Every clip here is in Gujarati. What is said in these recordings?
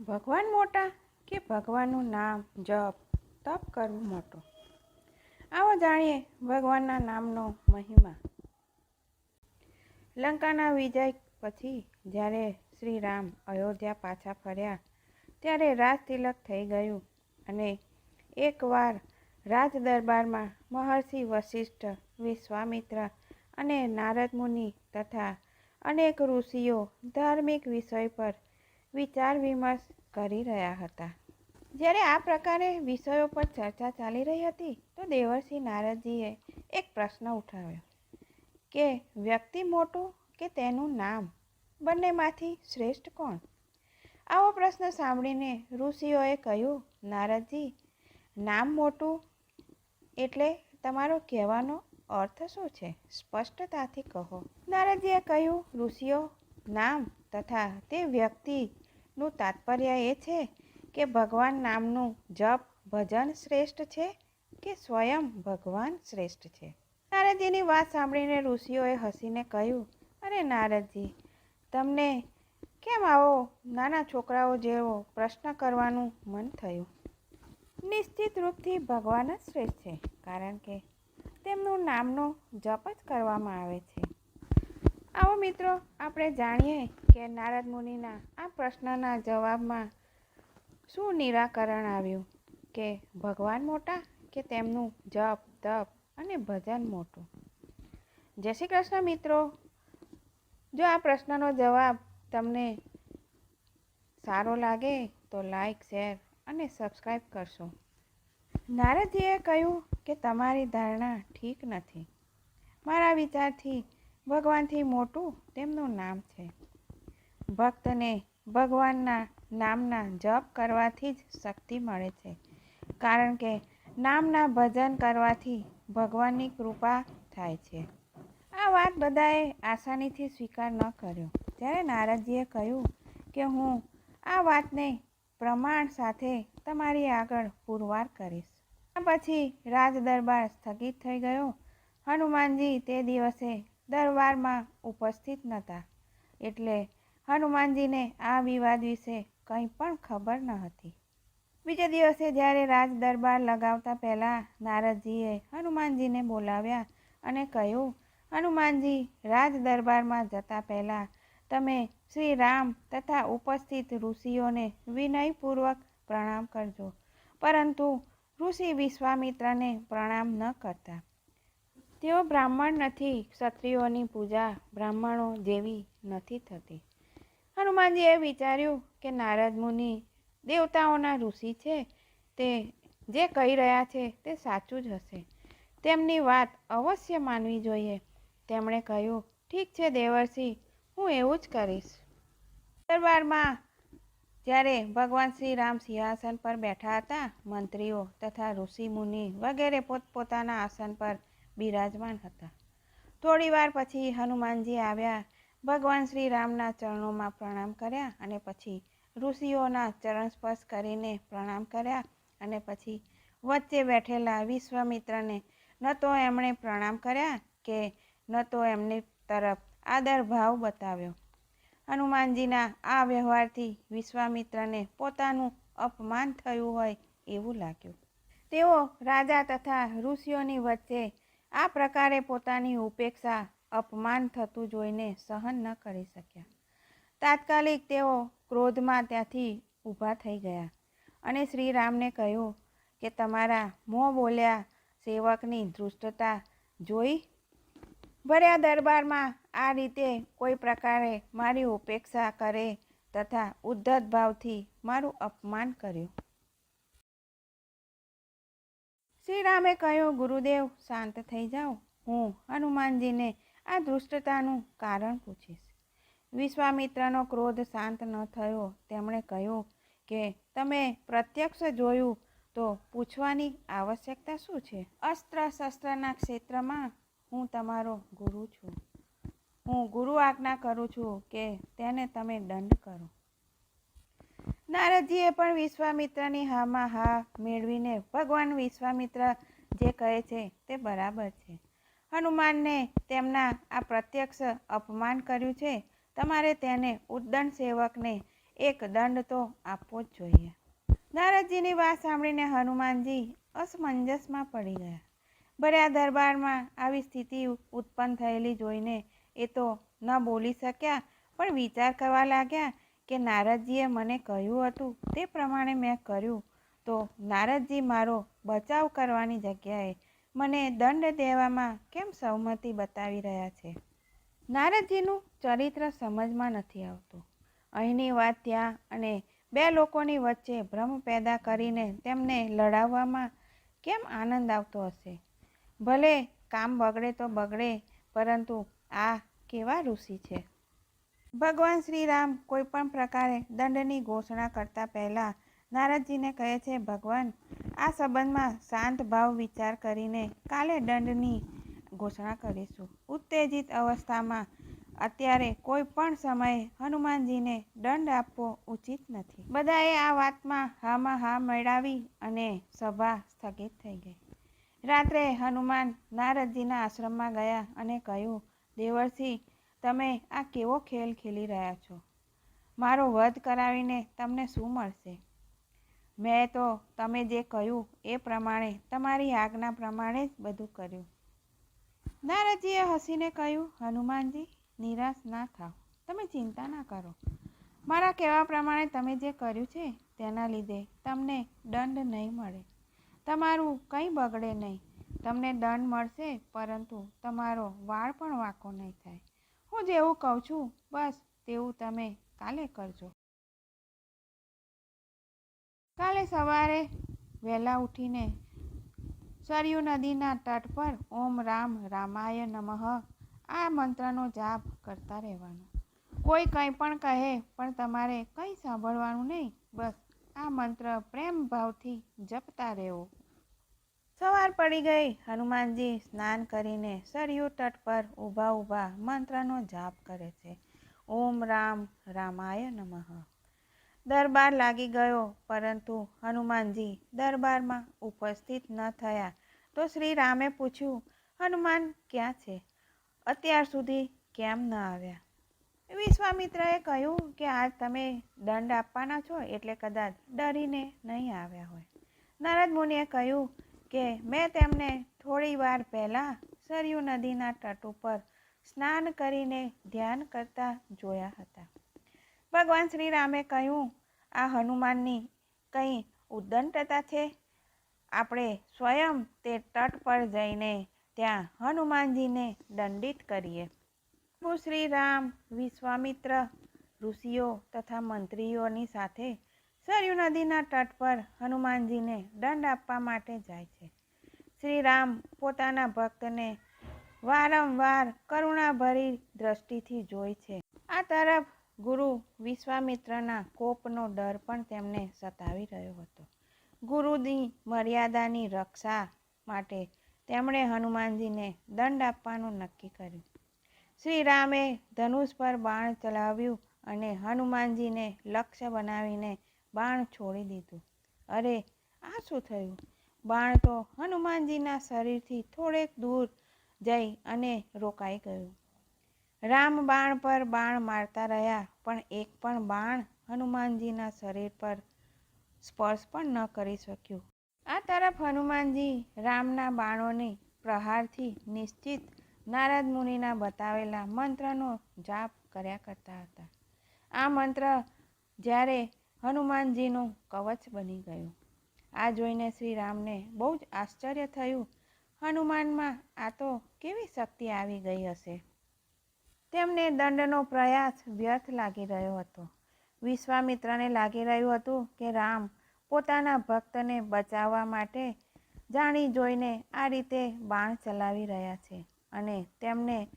ભગવાન મોટા કે ભગવાનનું નામ જપ, તપ કરવું મોટું? આવો જાણીએ ભગવાનના નામનો મહિમા. લંકાના વિજય પછી જ્યારે શ્રી રામ અયોધ્યા પાછા ફર્યા, ત્યારે રાજ તિલક થઈ ગયું અને એકવાર રાજ દરબારમાં મહર્ષિ વશિષ્ઠ, વિશ્વામિત્ર અને નારદ મુનિ તથા અનેક ઋષિઓ ધાર્મિક વિષય પર વિચાર વિમર્શ કરી રહ્યા હતા. જ્યારે આ પ્રકારે વિષયો પર ચર્ચા ચાલી રહી હતી, તો દેવરસિંહ નારદજીએ એક પ્રશ્ન ઉઠાવ્યો કે, વ્યક્તિ મોટું કે તેનું નામ? બંનેમાંથી શ્રેષ્ઠ કોણ? આવો પ્રશ્ન સાંભળીને ઋષિઓએ કહ્યું, નારદજી, નામ મોટું એટલે તમારો કહેવાનો અર્થ શું છે? સ્પષ્ટતાથી કહો. નારદજીએ કહ્યું, ઋષિઓ, નામ તથા તે વ્યક્તિનું તાત્પર્ય એ છે કે ભગવાન નામનું જપ, ભજન શ્રેષ્ઠ છે કે સ્વયં ભગવાન શ્રેષ્ઠ છે? નારદજીની વાત સાંભળીને ઋષિઓએ હસીને કહ્યું, અરે નારદજી, તમને કેમ આવો નાના છોકરાઓ જેવો પ્રશ્ન કરવાનું મન થયું? નિશ્ચિત રૂપથી ભગવાન જ શ્રેષ્ઠ છે, કારણ કે તેમનું નામનો જપ જ કરવામાં આવે છે. આવો મિત્રો, આપણે જાણીએ કે નારદ મુનિના આ પ્રશ્નના જવાબમાં શું નિરાકરણ આવ્યું? કે ભગવાન મોટા કે તેમનું જપ, તપ અને ભજન મોટું? જય શ્રી કૃષ્ણ મિત્રો. જો આ પ્રશ્નનો જવાબ તમને સારો લાગે તો લાઈક, શેર અને સબસ્ક્રાઈબ કરશો. નારદજીએ કહ્યું કે તમારી ધારણા ઠીક નથી. મારા વિચારથી ભગવાનથી મોટું તેમનું નામ છે. ભક્તને ભગવાનના નામના જપ કરવાથી જ શક્તિ મળે છે. કારણ કે નામના ભજન કરવાથી ભગવાનની કૃપા થાય છે. આ વાત બધાએ આસાનીથી સ્વીકાર ન કર્યો. ત્યારે નારદજીએ કહ્યું કે હું આ વાતને પ્રમાણ સાથે તમારી આગળ પુરવાર કરીશ. આ પછી રાજ દરબાર સ્થગિત થઈ ગયો. હનુમાનજી તે દિવસે દરબારમાં ઉપસ્થિત નહોતા. એટલે હનુમાનજીને આ વિવાદ વિશે કંઈ પણ ખબર ન હતી. બીજા દિવસે જ્યારે રાજ દરબાર લગાવતા પહેલાં નારદજીએ હનુમાનજીને બોલાવ્યા અને કહ્યું, હનુમાનજી, રાજ દરબારમાં જતા પહેલાં તમે શ્રી રામ તથા ઉપસ્થિત ઋષિઓને વિનયપૂર્વક પ્રણામ કરજો. પરંતુ ઋષિ વિશ્વામિત્રને પ્રણામ ન કરતા. તેઓ બ્રાહ્મણ નથી, ક્ષત્રિયોની પૂજા બ્રાહ્મણો જેવી નથી થતી. હનુમાનજીએ વિચાર્યું કે નારદ મુનિ દેવતાઓના ઋષિ છે, તે જે કહી રહ્યા છે તે સાચું જ હશે. તેમની વાત અવશ્ય માનવી જોઈએ. તેમણે કહ્યું, ઠીક છે દેવર્ષિ, હું એવું જ કરીશ. દરબારમાં જ્યારે ભગવાન શ્રી રામ સિંહાસન પર બેઠા હતા, મંત્રીઓ તથા ઋષિ મુનિ વગેરે પોતપોતાના આસન પર બિરાજમાન હતા. થોડી વાર પછી હનુમાનજી આવ્યા, ભગવાન શ્રી રામના ચરણોમાં પ્રણામ કર્યા અને પછી ઋષિઓના ચરણ સ્પર્શ કરીને પ્રણામ કર્યા અને પછી વચ્ચે બેઠેલા વિશ્વામિત્રને ન તો એમણે પ્રણામ કર્યા કે ન તો એમની તરફ આદર ભાવ બતાવ્યો. હનુમાનજીના આ વ્યવહારથી વિશ્વામિત્રને પોતાનું અપમાન થયું હોય એવું લાગ્યું. તેઓ રાજા તથા ઋષિઓની વચ્ચે આ પ્રકારે પોતાની ઉપેક્ષા અપમાન થતું જોઈને સહન ન કરી શક્યા. તાત્કાલિક તેઓ ક્રોધમાં ત્યાંથી ઊભા થઈ ગયા અને શ્રી રામને કહ્યું કે, તમારા મોં બોલ્યા સેવકની ધૃષ્ટતા જોઈ? ભર્યા દરબારમાં આ રીતે કોઈ પ્રકારે મારી ઉપેક્ષા કરે તથા ઉદ્ધત ભાવથી મારું અપમાન કર્યું. શ્રી રામે કહ્યું, ગુરુદેવ, શાંત થઈ જાઓ. હું હનુમાનજીને આ દુષ્ટતાનું કારણ પૂછીશ. વિશ્વામિત્રનો ક્રોધ શાંત ન થયો. તેમણે કહ્યું કે, તમે પ્રત્યક્ષ જોયું તો પૂછવાની આવશ્યકતા શું છે? અસ્ત્ર શસ્ત્રના ક્ષેત્રમાં હું તમારો ગુરુ છું. હું ગુરુ આજ્ઞા કરું છું કે તેને તમે દંડ કરો. નારદજીએ પણ વિશ્વામિત્રની હામાં હા મેળવીને ભગવાન વિશ્વામિત્ર જે કહે છે તે બરાબર છે. હનુમાનને તેમના આ પ્રત્યક્ષ અપમાન કર્યું છે. તમારે તેને ઉદ્દંડ સેવકને એક દંડ તો આપવો જ જોઈએ. નારદજીની વાત સાંભળીને હનુમાનજી અસમંજસમાં પડી ગયા. ભર્યા દરબારમાં આવી સ્થિતિ ઉત્પન્ન થયેલી જોઈને એ તો ન બોલી શક્યા, પણ વિચાર કરવા લાગ્યા કે નારદજીએ મને કહ્યું હતું તે પ્રમાણે મેં કર્યું. તો નારદજી મારો બચાવ કરવાની જગ્યાએ મને દંડ દેવામાં કેમ સહમતિ બતાવી રહ્યા છે? નારદજીનું ચરિત્ર સમજમાં નથી આવતું. અહીંની વાત ત્યાં અને બે લોકોની વચ્ચે ભ્રમ પેદા કરીને તેમને લડાવવામાં કેમ આનંદ આવતો હશે? ભલે કામ બગડે તો બગડે, પરંતુ આ કેવા ઋષિ છે? ભગવાન શ્રી રામ કોઈ પણ પ્રકારે દંડની ઘોષણા કરતા પહેલાં નારદજીને કહે છે, ભગવાન, આ સંબંધમાં શાંત ભાવ વિચાર કરીને કાલે દંડની ઘોષણા કરીશું. ઉત્તેજિત અવસ્થામાં અત્યારે કોઈ પણ સમયે હનુમાનજીને દંડ આપવો ઉચિત નથી. બધાએ આ વાતમાં હામાં હા મેળાવી અને સભા સ્થગિત થઈ ગઈ. રાત્રે હનુમાન નારદજીના આશ્રમમાં ગયા અને કહ્યું, દેવર્ષિ તમે આ કેવો ખેલ ખેલી રહ્યા છો? મારો વધ કરાવીને તમને શું મળશે? મેં તો તમે જે કહ્યું એ પ્રમાણે તમારી આજ્ઞા પ્રમાણે જ બધું કર્યું. નારદજીએ હસીને કહ્યું, હનુમાનજી, નિરાશ ના થાવ. તમે ચિંતા ના કરો. મારા કહેવા પ્રમાણે તમે જે કર્યું છે તેના લીધે તમને દંડ નહીં મળે. તમારું કંઈ બગડે નહીં. તમને દંડ મળશે, પરંતુ તમારો વાળ પણ વાંકો નહીં થાય. હું જેવું કહું છું, બસ તેવું તમે કાલે કરજો. કાલે સવારે વહેલા ઉઠીને સરયુ નદીના તટ પર ઓમ રામ રામાય નમઃ આ મંત્રનો જાપ કરતા રહેવાનો. કોઈ કંઈ પણ કહે પણ તમારે કંઈ સાંભળવાનું નહીં, બસ આ મંત્ર પ્રેમ ભાવથી જપતા રહેવું. સવાર પડી ગઈ. હનુમાનજી સ્નાન કરીને સરયુ તટ પર ઊભા ઊભા મંત્રનો જાપ કરે છે. ઓમ રામ રામાય નમઃ. દરબાર લાગી ગયો, પરંતુ હનુમાનજી દરબારમાં ઉપસ્થિત ન થયા. તો શ્રી રામે પૂછ્યું, હનુમાન ક્યાં છે? અત્યાર સુધી કેમ ન આવ્યા? વિશ્વામિત્રએ કહ્યું કે, આજ તમે દંડ આપવાના છો એટલે કદાચ ડરીને નહીં આવ્યા હોય. નારદ મુનિએ કહ્યું કે મેં તેમને થોડી વાર પહેલાં સરયુ નદીના તટ ઉપર સ્નાન કરીને ધ્યાન કરતા જોયા હતા. ભગવાન શ્રી રામે કહ્યું, આ હનુમાનની કંઈ ઉદ્દંડતા છે? આપણે સ્વયં તે તટ પર જઈને ત્યાં હનુમાનજીને દંડિત કરીએ. પ્રભુ શ્રી રામ વિશ્વામિત્ર ઋષિઓ તથા મંત્રીઓની સાથે સરયુ નદીના તટ પર હનુમાનજીને દંડ આપવા માટે જાય છે. શ્રી રામ પોતાના ભક્તને વારંવાર કરુણાભરી દ્રષ્ટિથી જોઈ છે. આ તરફ ગુરુ વિશ્વામિત્રના કોપનો ડર પણ તેમને સતાવી રહ્યો હતો. ગુરુની મર્યાદાની રક્ષા માટે તેમણે હનુમાનજીને દંડ આપવાનું નક્કી કર્યું. શ્રી રામે ધનુષ પર બાણ ચલાવ્યું અને હનુમાનજીને લક્ષ્ય બનાવીને બાણ છોડી દીધું. અરે, આ શું થયું? બાણ તો હનુમાનજીના શરીરથી થોડેક દૂર જઈ અને રોકાઈ ગયું. રામ બાણ પર બાણ મારતા રહ્યા, પણ એક પણ બાણ હનુમાનજીના શરીર પર સ્પર્શ પણ ન કરી શક્યું. આ તરફ હનુમાનજી રામના બાણોની પ્રહારથી નિશ્ચિત નારદ મુનિના બતાવેલા મંત્રનો જાપ કર્યા કરતા હતા. આ મંત્ર જ્યારે હનુમાનજીનું કવચ બની ગયું. આ જોઈને શ્રી રામને બહુ જ આશ્ચર્ય થયું. હનુમાનમાં આ તો કેવી શક્તિ આવી ગઈ હશે? તેમને દંડનો પ્રયાસ વ્યર્થ લાગી રહ્યો હતો. વિશ્વામિત્રને લાગી રહ્યું હતું કે રામ પોતાના ભક્તને બચાવવા માટે જાણી જોઈને આ રીતે બાણ ચલાવી રહ્યા છે અને તેમને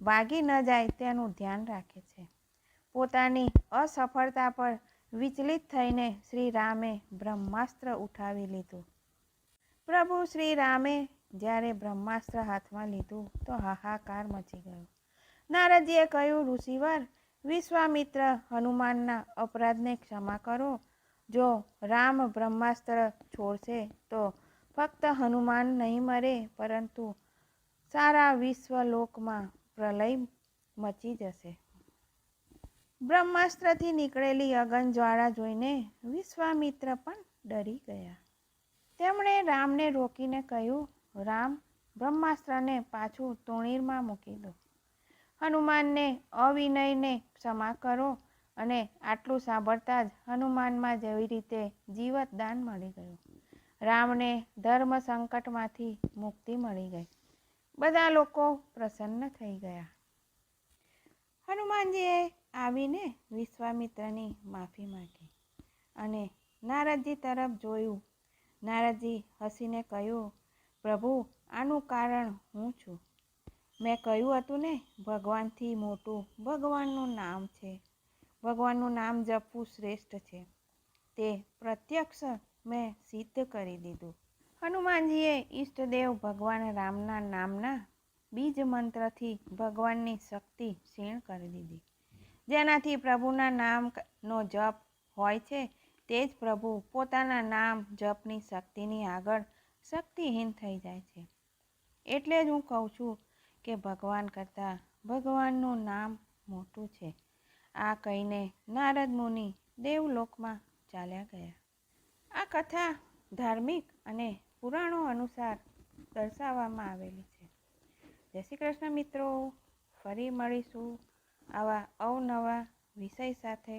વાગી ન જાય તેનું ધ્યાન રાખે છે. પોતાની અસફળતા પર વિચલિત થઈને શ્રી રામે બ્રહ્માસ્ત્ર ઉઠાવી લીધું. પ્રભુ શ્રી રામે જ્યારે બ્રહ્માસ્ત્ર હાથમાં લીધું તો હાહાકાર મચી ગયો. નારદજીએ કહ્યું, ઋષિવર, વિશ્વામિત્ર હનુમાનના અપરાધને ક્ષમા કરો. જો રામ બ્રહ્માસ્ત્ર છોડશે તો ફક્ત હનુમાન નહીં મરે, પરંતુ સારા વિશ્વલોકમાં પ્રલય મચી જશે. બ્રહ્માસ્ત્રથી નીકળેલી અગન જ્વાળા જોઈને વિશ્વામિત્ર પણ ડરી ગયા. તેમણે રામને રોકીને કહ્યું, રામ, બ્રહ્માસ્ત્રને પાછું તુણીરમાં મૂકી દો. હનુમાનને અવિનયને ક્ષમા કરો અને આટલું સાંભળતા જ હનુમાનમાં જેવી રીતે જીવતદાન મળી ગયું. રામને ધર્મ સંકટમાંથી મુક્તિ મળી ગઈ. બધા લોકો પ્રસન્ન થઈ ગયા. હનુમાનજીએ આવીને વિશ્વામિત્રની માફી માંગી અને નારદજી તરફ જોયું. નારદજી હસીને કહ્યું, પ્રભુ, આનું કારણ હું છું. મેં કહ્યું હતું ને, ભગવાનથી મોટું ભગવાનનું નામ છે. ભગવાનનું નામ જપવું શ્રેષ્ઠ છે. તે પ્રત્યક્ષ મેં સિદ્ધ કરી દીધું. હનુમાનજીએ ઈષ્ટદેવ ભગવાન રામના નામના બીજ મંત્રથી ભગવાનની શક્તિ ક્ષીણ કરી દીધી. જેનાથી પ્રભુના નામનો જપ હોય છે, તે જ પ્રભુ પોતાના નામ જપની શક્તિની આગળ શક્તિહીન થઈ જાય છે. એટલે જ હું કહું છું કે ભગવાન કરતાં ભગવાનનું નામ મોટું છે. આ કહીને નારદ મુનિ દેવલોકમાં ચાલ્યા ગયા. આ કથા ધાર્મિક અને પુરાણો અનુસાર દર્શાવવામાં આવેલી છે. જય શ્રી કૃષ્ણ મિત્રો, ફરી મળીશું. આવા અવનવા વિષય સાથે